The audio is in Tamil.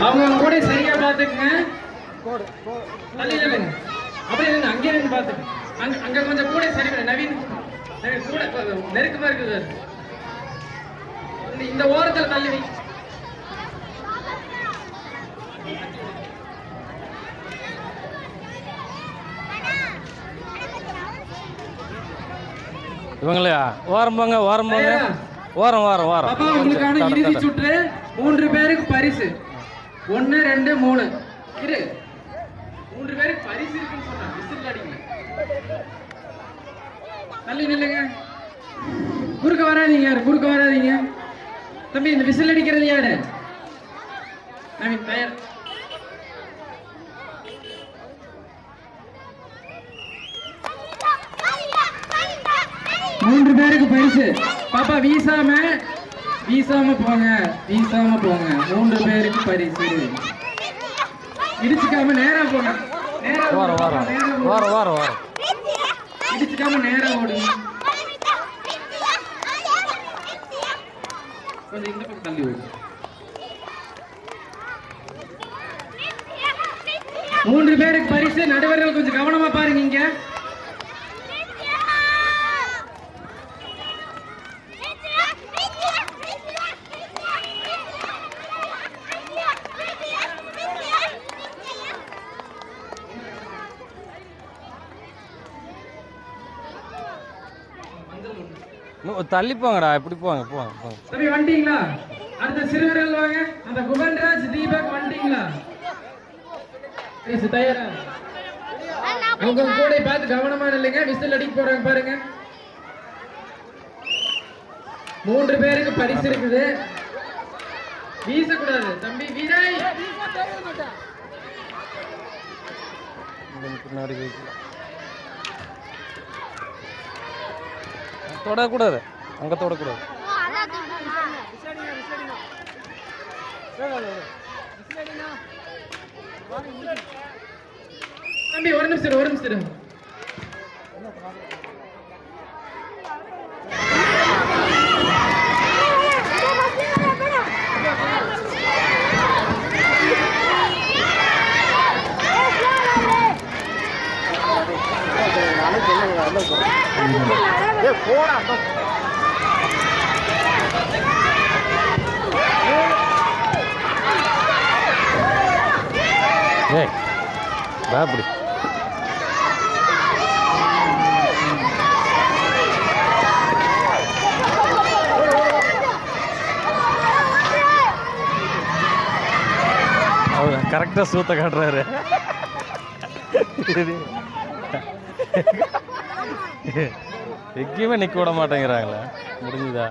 அவங்க அவங்க கூட சரியா பாத்துக்குங்க. தள்ளி நில்லுங்க அப்படியே நின்று அங்கேயே நின்று பாத்துங்க அங்க அங்க கொஞ்சம் கூட சரி பண்ணு. நவீன் நவீன் கூட கொஞ்சம் நெருக்கமா இருக்குது சார் இந்த- இந்த ஓரத்துல தள்ளி வை. இவங்களையா ஓரம் போங்க ஓரம் போங்க. ஓரம் ஓரம் ஓரம். உங்களுக்கான இறுதி. சுற்று மூன்று பேருக்கு பரிசு. ஒன்னு ரெண்டு மூணு. இரு. மூன்று பேருக்கு பரிசு இருக்குன்னு சொன்னாங்க விசில் அடிக்கல. தள்ளி நில்லுங்க. குறுக்க வராதீங்க யாரு? குறுக்க வராதீங்க. தம்பி இந்த விசில் அடிக்கிறது யாரு? மீன் தயார் மூன்று பேருக்கு பரிசு. பாப்பா வீசாம வீசாம போங்க வீசாம போங்க. மூன்று பேருக்கு பரிசு. இடிச்சுக்காம நேரா போங்க. நேரா போங்க. ஓரம் ஓரம் ஓரம் இடிச்சுக்காம நேரா ஓடுங்க. கொஞ்சம் இந்த பக்கம் தள்ளி ஓடு மூன்று பேருக்கு பரிசு நடுவர்கள் கொஞ்சம் கவனமா தள்ளி போங்கடா இப்படி போங்க போங்க போங்க. தம்பி வந்துட்டீங்களா அடுத்த சிறுவர்கள் வாங்க. அந்த குகன்ராஜ் தீபக் வந்துட்டீங்களா பேசு தயாரா அவங்க கூட பார்த்து கவனமா இல்லைங்க விசில் அடிக்க போறாங்க பாருங்க. மூன்று பேருக்கு பரிசு இருக்குது. வீசக்கூடாது. தம்பி விஜய் இங்க தொடக்கூடாது. அங்கே தொடக்கூடாது. தம்பி ஒரு நிமிஷம் ஒரு நிமிஷம் ಬಾಬ್ರಿ ಬಾ ಹೌದಾ? ಕರೆಕ್ಟಾಗಿ ಸೂ ತಗೊಂಡ್ರೆ எங்கேயுமே நிற்க விட மாட்டேங்கிறாங்களே. முடிஞ்சுதா?